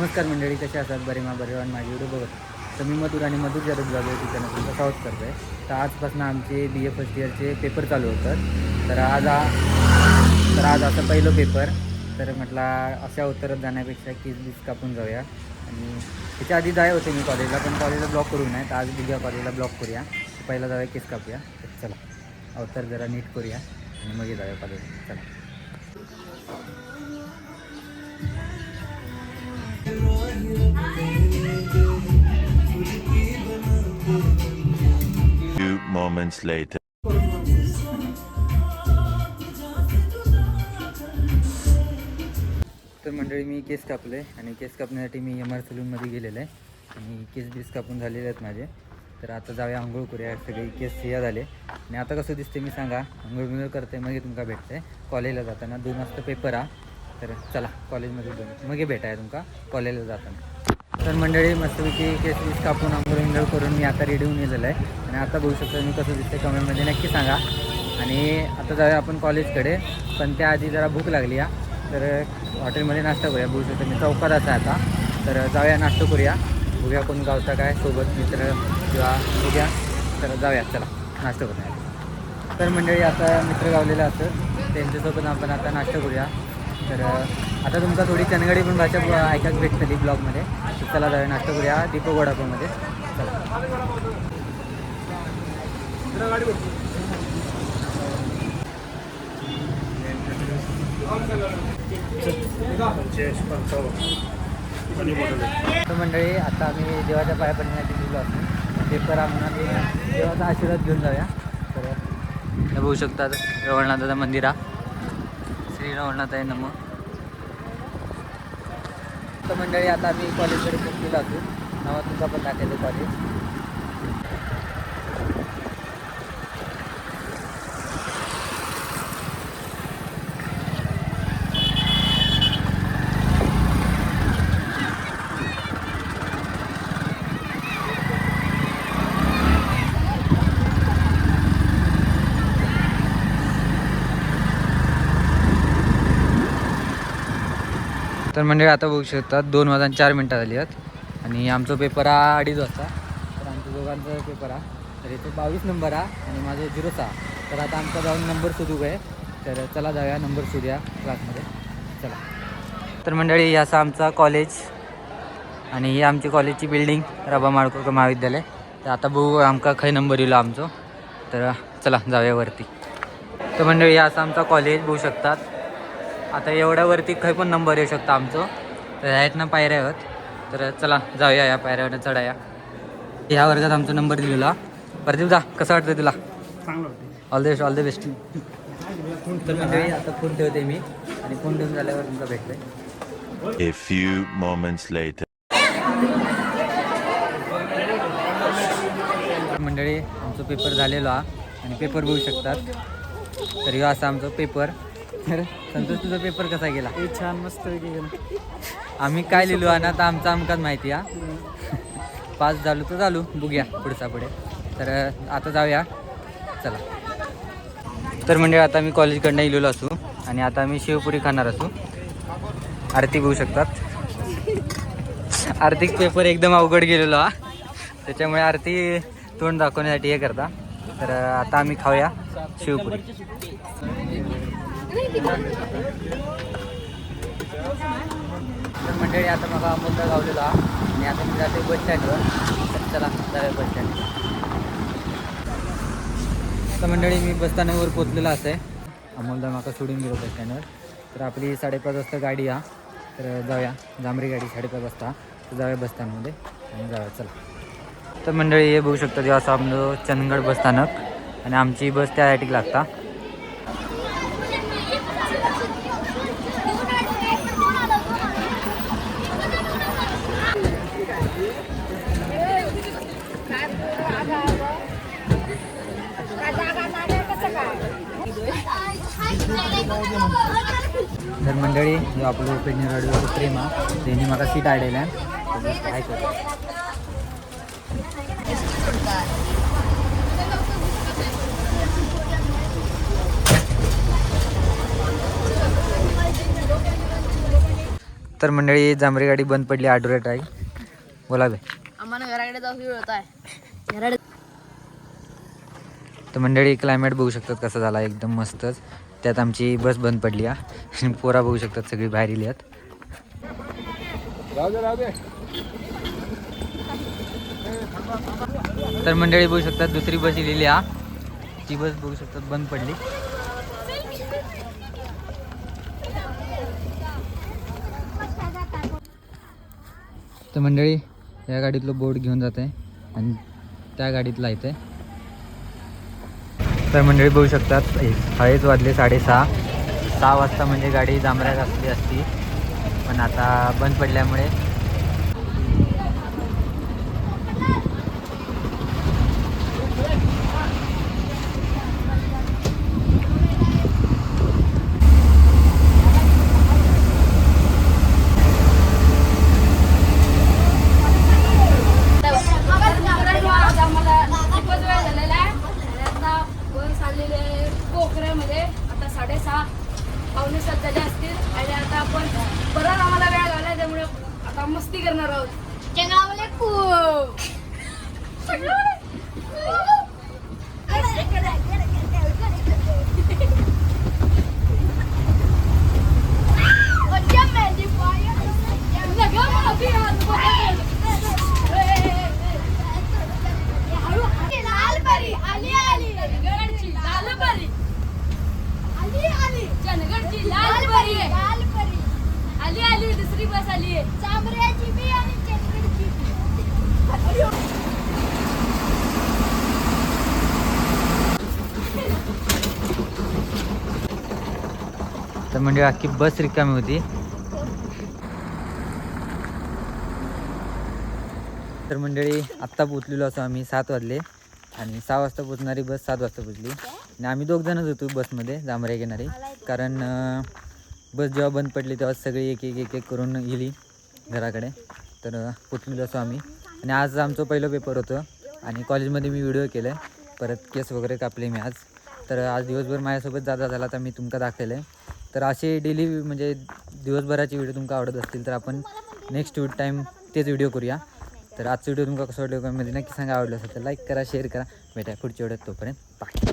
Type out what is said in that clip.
नमस्कार मंडळी कसे असतात? बरे मा बरे माझी व्हिडिओ बघत तर मी मधुर आणि मधुर जाधव ब्लॉग आहे तुमचा स्वागत करतो आहे तर आजपासून आमचे बी ए फर्स्ट इयरचे पेपर चालू होतात. तर आज आ तर आज असं पहिलं पेपर तर म्हटला अशा उत्तरात जाण्यापेक्षा केस बीस कापून जाऊया. आणि त्याच्या आधी जाय होते मी कॉलेजला पण कॉलेजला ब्लॉक करू नये. तर आज बघूया कॉलेजला ब्लॉक करूया. पहिला जाऊया केस कापूया. तर चला अवतार जरा नीट करूया. आणि मग जाऊया कॉलेजला चला. Moments later. तर मंडळी मी केस कापले आणि केस कापण्यासाठी मी एम आर सलूनमध्ये गेलेलो आहे. आणि केस बीस कापून झालेले आहेत माझे. तर आता जाऊया आंघोळ करूया. सगळे केस सिया झाले. आणि आता कसं दिसते मी सांगा. आंघोळ बिंघोळ करते मग तुमका भेटते कॉलेजला जाताना दोन वाजता पेपर आ. तर चला कॉलेजमध्ये दोन मग भेटाय तुमका कॉलेजला जाताना. तर मंडळी मस्तपैकी केस कापून आंघोळ बिंघोळ करून मी आता रेडी होऊन गेलेलो आहे. आणि आता बघू शकतो मी कसं दिसते कमेंटमध्ये नक्की सांगा. आणि आता जाऊया आपण कॉलेजकडे पण त्याआधी जरा भूक लागली या तर हॉटेलमध्ये नाश्ता करूया. बघू शकतो मी चौकात आहे आता. तर जाऊया नाश्ता करूया. बघूया कोण गावचा काय सोबत मित्र किंवा बघूया. तर जाऊया चला. नाश्ता करूया. तर मंडळी आता मित्र गावलेलं असतं त्यांच्यासोबत आपण आता नाश्ता करूया. तर आता तुमचा थोडी चनगडी पण भाषा ब- ऐकायला भेटतली ब्लॉगमध्ये. चला जाऊया नाश्ता करूया दीपक वडापावमध्ये. तर मंडळी आता आम्ही देवाच्या पाया पडण्यासाठी गेलो असतो पेपर आम्हाला देवाचा आशीर्वाद घेऊन जाऊया. तर हे बघू शकतात रवळनाथाचं मंदिर हा. श्री रवळनाथ आहे नमो. तर मंडळी आता आम्ही कॉलेजकडे पोहोचलेलो असू नावा तुमचा पण दाखवतो कॉलेज तर मंडळी आता बघू शकतात दोन वाजता चार मिनटं झाली आहेत. आणि आमचा पेपर हा अडीच वाजता. तर आमच्या दोघांचा पेपर हा. तर इथे बावीस नंबर हा आणि माझं झिरो सहा. तर आता आमचा जाऊन नंबर शोधू आहे तर चला जाऊया नंबर शोधूया क्लासमध्ये चला. तर मंडळी असा आमचा कॉलेज आणि ही आमची कॉलेजची बिल्डिंग रबा माळकोकर महाविद्यालय. तर आता बघू आमका खय नंबर येलो आमचो. तर चला जाऊया वरती. तर मंडळी हे असं आमचा कॉलेज बघू शकतात. आता एवढ्यावरती काही पण नंबर येऊ शकता आमचं. तर आहेत ना पायऱ्या आहेत तर चला जाऊया या पायऱ्यावर चढाया. ह्या वर्गात आमचा नंबर दिलेला. प्रदीप दा कसं वाटतं तुला? All the best all the best आता फोन ठेवते मी आणि फोन ठेवून झाल्यावर तुमचा भेटतोय. A few moments later. मंडळी आमचा पेपर झालेला हा आणि पेपर बघू शकतात. तर ह्यो असा आमचा पेपर तर संतोष तुझा पेपर कसा गेला? छान मस्त गेलं. आम्ही काय लिहिलो आणि आता आमचा आमकाच माहिती हा. पास झालो तर झालो बघूया पुढचा पुढे. तर आता जाऊया. चला. तर म्हणजे आता मी कॉलेजकडनं इलेलो असू आणि आता मी शेवपुरी खाणार असू. आरती बघू शकतात. आर्थिक पेपर एकदम अवघड गेलेलो हा. त्याच्यामुळे आरती तोंड दाखवण्यासाठी हे करता. तर आता आम्ही खाऊया शेवपुरी. तर मंडळी आता मला अमोलदा गावलेला. आणि आता मी जाते बस स्टँडवर तर चला जाऊया बस स्टँड तर मंडळी मी बस स्थानकावर पोचलेला असं आहे. अमोलदा माका सोडून गेलो बस स्टँडवर तर आपली साडेपाच वाजता गाडी हा तर जाऊया. जांभरी गाडी साडेपाच वाजता. तर जाऊया बसस्थानकमध्ये आणि जाऊया चला. तर मंडळी हे बघू शकता जेव्हा असं आमचं चंदगड बस स्थानक आणि आमची बस त्यासाठी लागता. तर मंडळी जो आपलं पेडणे रडीवर प्रेम हा त्यांनी मला सीट आहे. काय करतो. तर मंडळी जांभरी गाडी बंद पडली आडुरे ट्राय बोला बे. आम्हाला घराकडे जाऊ होत आहे घराकडे तर मंडळी क्लायमेट बघू शकतात कसं झाला एकदम मस्तच. त्यात आमची बस बंद पडली हा. आणि पोरा बघू शकतात सगळी बाहेर इली आहेत. तर मंडळी बघू शकतात दुसरी बस इलेली हा. ती बस बघू शकतात बंद पडली. तर मंडळी या गाडीतलं बोर्ड घेऊन जात आहे आणि त्या गाडीतला आहे तर मंडळी बघू शकतात हळेच वाजले साडेसहा. सहा वाजता म्हणजे गाडी जांभऱ्यात असली असती. पण आता बंद पडल्यामुळे आम्हाला खूपच वेळ झालेला आहे आणि आता बस आलेली आहे कोकऱ्यामध्ये आता साडेसहा पावणे सात झाले असतील आणि आता आपण परत आम्हाला वेळ झाला त्यामुळे आता मस्ती करणार आहोत. जंगलामध्ये आली आली गडची लालपरी आली आली जनगडची लालपरी लालपरी आली आली दुसरी बस आली आहे. चांबऱ्याची बी आणि चंद्रची हो. तर म्हणजे अख्खी बस रिकामी होती. तर मंडळी आत्ता पोचलेलो असो आम्ही सात वाजले आणि सहा वाजता पोचणारी बस सात वाजता पोचली आणि आम्ही दोघ जणच होतो बसमध्ये जांभऱ्या घेणारी. कारण बस जेव्हा बंद पडली तेव्हा सगळी एक एक एक एक करून गेली घराकडे. तर अं, असो आम्ही. आणि आज आमचं पहिलं पेपर होतं आणि कॉलेजमध्ये मी व्हिडिओ केलं आहे परत केस वगैरे कापले मी आज. तर आज दिवसभर माझ्यासोबत जाता झाला तर मी तुमका दाखवलं आहे तर असे डेली म्हणजे दिवसभराचे व्हिडिओ तुमका आवडत असतील तर आपण नेक्स्ट टाईम तेच व्हिडिओ करूया. तर आजचा व्हिडिओ तुमका कसं वाटलं कमेंटमध्ये नक्की सांगा. आवडलं असेल तर लाईक करा शेअर करा. भेटा पुढच्या व्हिडिओत तोपर्यंत. बाय